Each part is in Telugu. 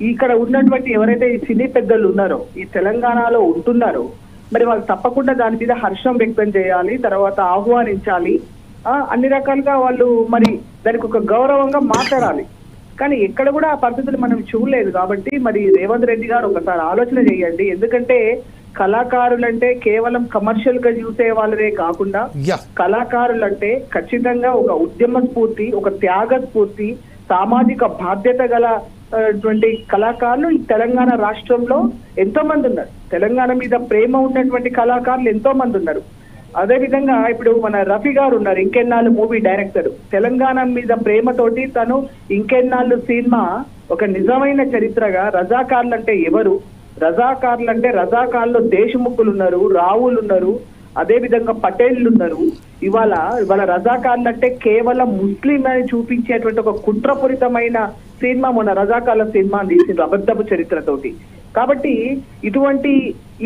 ఇక్కడ ఉన్నటువంటి ఎవరైతే ఈ సినీ పెద్దలు ఉన్నారో ఈ తెలంగాణలో ఉంటున్నారో మరి వాళ్ళు తప్పకుండా దాని మీద హర్షం వ్యక్తం చేయాలి తర్వాత ఆహ్వానించాలి. ఆ, అన్ని రకాలుగా వాళ్ళు మరి దానికి ఒక గౌరవంగా మాట్లాడాలి. కానీ ఎక్కడ కూడా ఆ పరిస్థితులు మనం చూడలేదు కాబట్టి మరి రేవంత్ రెడ్డి గారు ఒకసారి ఆలోచన చేయండి. ఎందుకంటే కళాకారులంటే కేవలం కమర్షియల్గా చూసే వాళ్ళే కాకుండా యా. కళాకారులు అంటే ఖచ్చితంగా ఒక ఉద్యమ స్ఫూర్తి ఒక త్యాగ స్ఫూర్తి సామాజిక బాధ్యత గల ఉన్నటువంటి అటువంటి కళాకారులు ఈ తెలంగాణ రాష్ట్రంలో ఎంతో మంది ఉన్నారు. తెలంగాణ మీద ప్రేమ ఉన్నటువంటి కళాకారులు ఎంతో మంది ఉన్నారు. అదే విధంగా ఇప్పుడు మన రఫీ గారు ఉన్నారు ఇంకెన్నాళ్ళు మూవీ డైరెక్టర్. తెలంగాణ మీద ప్రేమతోటి తను ఇంకెన్నాళ్ళు సినిమా ఒక నిజమైన చరిత్రగా రజాకార్లు అంటే ఎవరు? రజాకార్లు అంటే రజాకార్లో దేశముఖులు ఉన్నారు రావులు ఉన్నారు అదే విధంగా పటేళ్ళు ఉన్నారు. ఇవాళ ఇవాళ రజాకార్లు అంటే కేవలం ముస్లిం అని చూపించేటువంటి ఒక కుట్రపూరితమైన సినిమా మొన్న రజాకాల సినిమా తీసిండ్రు అబద్ధపు చరిత్రతోటి. కాబట్టి ఇటువంటి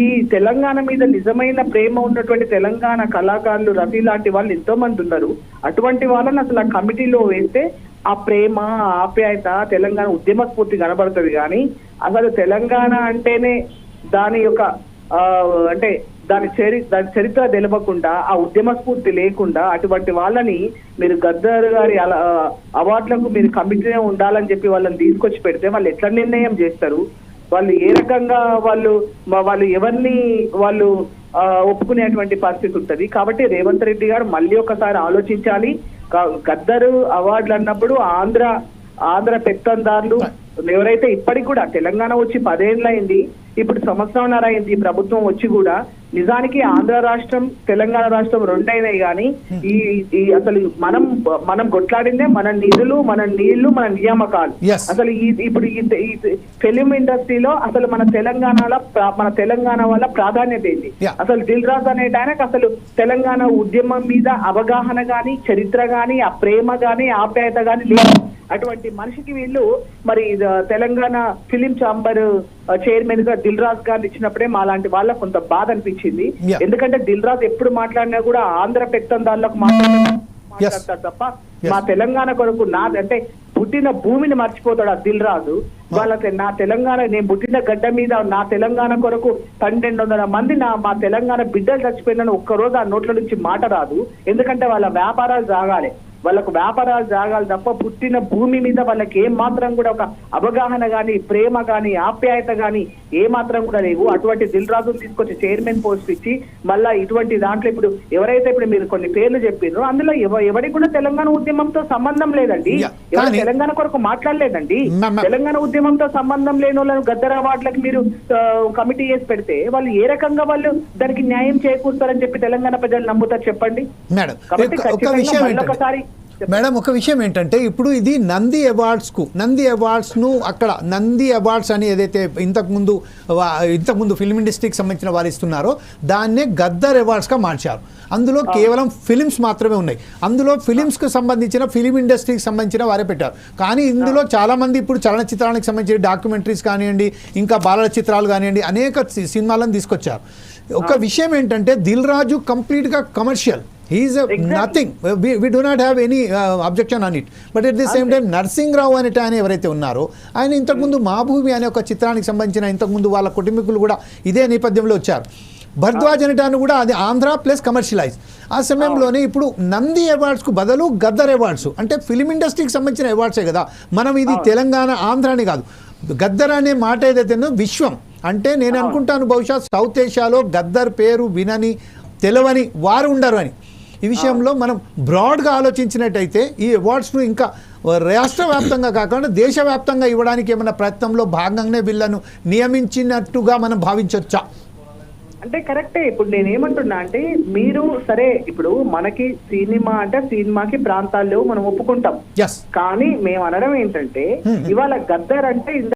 ఈ తెలంగాణ మీద నిజమైన ప్రేమ ఉన్నటువంటి తెలంగాణ కళాకారులు రవి లాంటి వాళ్ళు ఎంతో మంది ఉన్నారు. అటువంటి వాళ్ళని అసలు ఆ కమిటీలో వేస్తే ఆ ప్రేమ ఆప్యాయత తెలంగాణ ఉద్యమ స్ఫూర్తి కనబడుతుంది. కానీ అసలు తెలంగాణ అంటేనే దాని యొక్క అంటే దాని చరి దాని చరిత్ర తెలవకుండా ఆ ఉద్యమ స్ఫూర్తి లేకుండా అటువంటి వాళ్ళని మీరు గద్దర్ గారి అలా అవార్డులకు మీరు కమిటీనే ఉండాలని చెప్పి వాళ్ళని తీసుకొచ్చి పెడితే వాళ్ళు ఎట్లా నిర్ణయం చేస్తారు? వాళ్ళు ఏ రకంగా వాళ్ళు వాళ్ళు ఎవరిని వాళ్ళు ఒప్పుకునేటువంటి పరిస్థితి ఉంటది? కాబట్టి రేవంత్ రెడ్డి గారు మళ్ళీ ఒకసారి ఆలోచించాలి. గద్దరు అవార్డులు అన్నప్పుడు ఆంధ్ర ఆంధ్ర పెత్తందారులు ఎవరైతే ఇప్పటికి కూడా తెలంగాణ వచ్చి పదేళ్ళైంది ఇప్పుడు సంవత్సరంన్నర అయింది ఈ ప్రభుత్వం వచ్చి కూడా నిజానికి ఆంధ్ర రాష్ట్రం తెలంగాణ రాష్ట్రం రెండైనాయి కానీ ఈ ఈ అసలు మనం మనం కొట్లాడిందే మన నిధులు మన నీళ్ళు మన నియామకాలు. అసలు ఈ ఇప్పుడు ఈ ఫిలిం ఇండస్ట్రీలో అసలు మన తెలంగాణలో మన తెలంగాణ వల్ల ప్రాధాన్యత ఏంటి. అసలు దిల్ రాజు అనేట ఆయనకు అసలు తెలంగాణ ఉద్యమం మీద అవగాహన గాని చరిత్ర గాని ఆ ప్రేమ గాని ఆప్యాయత గాని లేదు అటువంటి మనిషికి వీళ్ళు మరి తెలంగాణ ఫిలిం ఛాంబర్ చైర్మన్గా దిల్ రాజు గారిని ఇచ్చినప్పుడే మా లాంటి వాళ్ళకు కొంత బాధ అనిపించింది. ఎందుకంటే దిల్ రాజు ఎప్పుడు మాట్లాడినా కూడా ఆంధ్ర పెత్తందారులకు మాట్లాడతారు తప్ప. మా తెలంగాణ కొరకు నా అంటే పుట్టిన భూమిని మర్చిపోతాడు ఆ దిల్ రాజు వాళ్ళకి నా తెలంగాణ నేను పుట్టిన గడ్డ మీద నా తెలంగాణ కొరకు పన్నెండు వందల మంది నా మా తెలంగాణ బిడ్డలు చచ్చిపోయినని ఒక్కరోజు ఆ నోట్ల నుంచి మాట రాదు. ఎందుకంటే వాళ్ళ వ్యాపారాలు సాగాలి. వాళ్ళకు వ్యాపారాలు సాగాలి తప్ప పుట్టిన భూమి మీద వాళ్ళకి ఏం మాత్రం కూడా ఒక అవగాహన గాని ప్రేమ గాని ఆప్యాయత గాని ఏ మాత్రం కూడా లేవు. అటువంటి దిల్ రాజును తీసుకొచ్చి చైర్మన్ పోస్ట్ ఇచ్చి మళ్ళా ఇటువంటి దాంట్లో ఇప్పుడు ఎవరైతే ఇప్పుడు మీరు కొన్ని పేర్లు చెప్పారో అందులో ఎవ- ఎవరికి కూడా తెలంగాణ ఉద్యమంతో సంబంధం లేదండి. ఎవరు కానీ- తెలంగాణ కొరకు మాట్లాడలేదండి. తెలంగాణ ఉద్యమంతో సంబంధం లేని వాళ్ళని గద్దర అవార్డులకు మీరు కమిటీ చేసి పెడితే వాళ్ళు ఏ రకంగా వాళ్ళు దానికి న్యాయం చేకూరుతారని చెప్పి తెలంగాణ ప్రజలు నమ్ముతారు చెప్పండి? కాబట్టి ఖచ్చితంగా మళ్ళొకసారి మేడం ఒక విషయం ఏంటంటే ఇప్పుడు ఇది నంది అవార్డ్స్కు నంది అవార్డ్స్ను అక్కడ నంది అవార్డ్స్ అని ఏదైతే ఇంతకుముందు ఇంతకుముందు ఫిల్మ్ ఇండస్ట్రీకి సంబంధించిన వారు ఇస్తున్నారో దాన్నే గద్దర్ అవార్డ్స్గా మార్చారు. అందులో కేవలం ఫిలిమ్స్ మాత్రమే ఉన్నాయి. అందులో ఫిలిమ్స్కి సంబంధించిన ఫిలిం ఇండస్ట్రీకి సంబంధించిన వారే పెట్టారు. కానీ ఇందులో చాలామంది ఇప్పుడు చలనచిత్రానికి సంబంధించిన డాక్యుమెంటరీస్ కానివ్వండి ఇంకా బాలల చిత్రాలు కానివ్వండి అనేక సినిమాలను తీసుకొచ్చారు. ఒక విషయం ఏంటంటే దిల్ రాజు కంప్లీట్గా commercial. He is. Nothing we do not have any objection on it but at the same time Narsing Rao అనేట ఆయన ఎవరైతే ఉన్నారో ఆయన ఇంతకుముందు మాభూమి అనే ఒక చిత్రానికి సంబంధించిన ఇంతకుముందు వాళ్ళ కుటుంబీకులు కూడా ఇదే నేపథ్యంలో వచ్చారు. భరద్వాజ్ అనేటాన్ని కూడా అది ఆంధ్ర ప్లస్ కమర్షియలైజ్ ఆ సమయంలోనే ఇప్పుడు నంది అవార్డ్స్కు బదులు గద్దర్ అవార్డ్స్ అంటే ఫిలిం ఇండస్ట్రీకి సంబంధించిన అవార్డ్సే కదా మనం ఇది తెలంగాణ ఆంధ్ర అని కాదు. గద్దర్ అనే మాట ఏదైతే ఉందో విశ్వం. అంటే నేను అనుకుంటాను బహుశా సౌత్ ఏషియాలో గద్దర్ పేరు వినని తెలవని వారు ఉండరు అని. ఈ విషయంలో మనం బ్రాడ్గా ఆలోచించినట్టయితే ఈ అవార్డ్స్ను ఇంకా రాష్ట్ర వ్యాప్తంగా కాకుండా దేశవ్యాప్తంగా ఇవ్వడానికి ఏమైనా ప్రయత్నంలో భాగంగానే వీళ్ళను నియమించినట్టుగా మనం భావించవచ్చా అంటే కరెక్టే. ఇప్పుడు నేనేమంటున్నా అంటే మీరు సరే ఇప్పుడు మనకి సినిమా అంటే సినిమాకి ప్రాంతాల్లో మనం ఒప్పుకుంటాం. కానీ మేము అనడం ఏంటంటే Hmm. ఇవాళ గద్దర్ అంటే